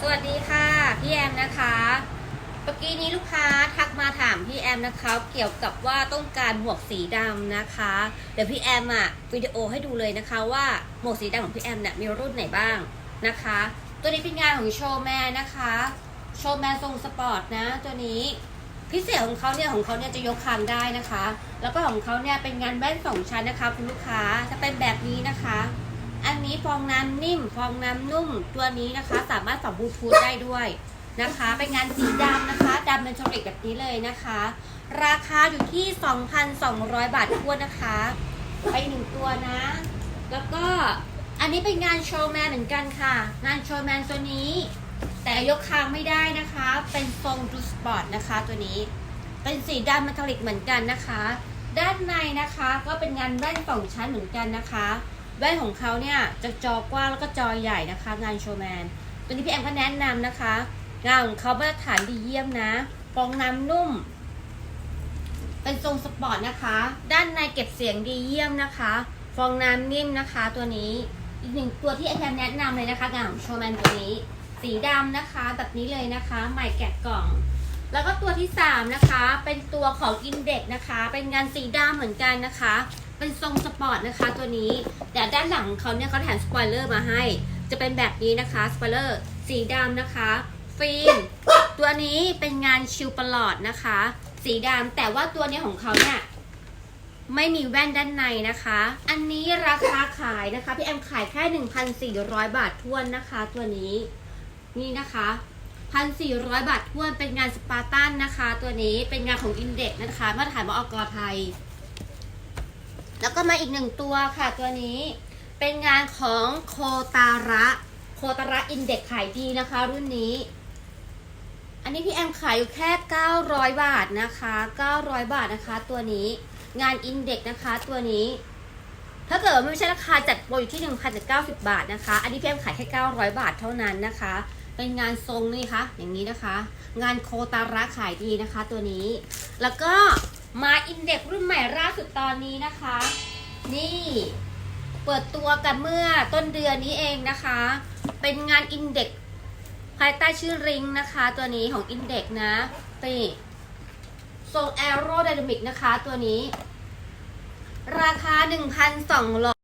สวัสดีค่ะ พี่แอมนะคะเมื่อกี้นี้ลูกค้าทักมาถามพี่แอมนะคะ เกี่ยวกับว่าต้องการหมวกสีดำนะคะ เดี๋ยวพี่แอมอะวิดีโอให้ดูเลยนะคะ ว่าหมวกสีดำของพี่แอมเนี่ยมีรุ่นไหนบ้างนะคะ ตัวนี้เป็นงานของโชว์แมนนะคะโชว์แมนทรงสปอร์ตนะ ตัวนี้พิเศษของเขาเนี่ยของเขาเนี่ยจะยกคางได้นะคะ แล้วก็ของเขาเนี่ยเป็นงานแว่นสองชั้นนะคะคุณลูกค้าจะเป็นแบบนี้นะคะ อันนี้ฟองน้ำนิ่ม ฟองน้ำนุ่ม ตัวนี้นะคะ สามารถฝังบลูทูธได้ด้วยนะคะ เป็นงานสีดำนะคะดำเป็นชลิกแบบนี้เลยนะคะ ราคาอยู่ที่ 2,200 บาททั่วนนะคะ ไปหนึ่งตัวนะ แล้วก็อันนี้เป็นงานโชว์แมนเหมือนกันค่ะ งานโชว์แมนตัวนี้ แต่ยกคางไม่ได้นะคะ เป็นทรงดูสปอร์ตนะคะตัวนี้ เป็นสีดำเมทัลลิกเหมือนกันนะคะ ด้านในนะคะก็เป็นงานแว่นสองชั้นเหมือนกันนะคะ แว่นของเขาเนี่ยจะจอกว้างแล้วก็จอใหญ่นะคะ งานโชว์แมน ตัวนี้พี่แอมก็แนะนำนะคะ งานของเขามาตรฐานดีเยี่ยมนะฟองน้ำนุ่ม เป็นทรงสปอร์ตนะคะ ด้านในเก็บเสียงดีเยี่ยมนะคะ ฟองน้ำนิ่มนะคะ ตัวนี้อีกหนึ่งตัวที่ไอแอมแนะนำเลยนะคะงานของโชว์แมนตัวนี้ สีดำนะคะ แบบนี้เลยนะคะ ใหม่แกะกล่องแล้วก็ตัวที่สามนะคะ เป็นตัวของอินเด็กนะคะ เป็นงานสีดำเหมือนกันนะคะ เป็นทรงสปอร์ตนะคะตัวนี้ แต่ด้านหลังเขาเนี่ยเขาแถมสปอยเลอร์มาให้ จะเป็นแบบนี้นะคะสปอยเลอร์สีดำนะคะ ฟิล์มตัวนี้เป็นงานชิลปลอดนะคะ สีดำแต่ว่าตัวเนี้ยของเขาเนี่ยไม่มีแว่นด้านในนะคะ อันนี้ราคาขายนะคะ พี่แอมขายแค่ 1,400 บาททวนนะคะ ตัวนี้ นี่นะคะ1,400 บาททวนเป็นงานสปาร์ตันนะคะ ตัวนี้เป็นงานของอินเด็กนะคะมาตรฐานมอกไทย แล้วก็มาอีกหนึ่งตัวค่ะตัวนี้เป็นงานของโคตาระโคตาระอินเด็กขายดีนะคะ รุ่นนี้ อันนี้พี่แอมขายอยู่แค่ 900 บาทนะคะ 900 บาทนะคะ ตัวนี้งานอินเด็กนะคะตัวนี้ ถ้าเกิดว่าไม่ใช่ราคาจัดโปรอยู่ที่ 1,090 บาทนะคะ อันนี้พี่แอมขายแค่ 900 บาทเท่านั้นนะคะ เป็นงานทรงนี่คะอย่างนี้นะคะ งานโคตาระขายดีนะคะ ตัวนี้ แล้วก็ มาอินเด็กรุ่นใหม่ล่าสุดตอนนี้นะคะ นี่เปิดตัวกันเมื่อต้นเดือนนี้เองนะคะ เป็นงานอินเด็กภายใต้ชื่อริงนะคะ ตัวนี้ของอินเด็กนะนี่ทรงแอโรไดนามิกนะคะตัวนี้ ราคา 1,200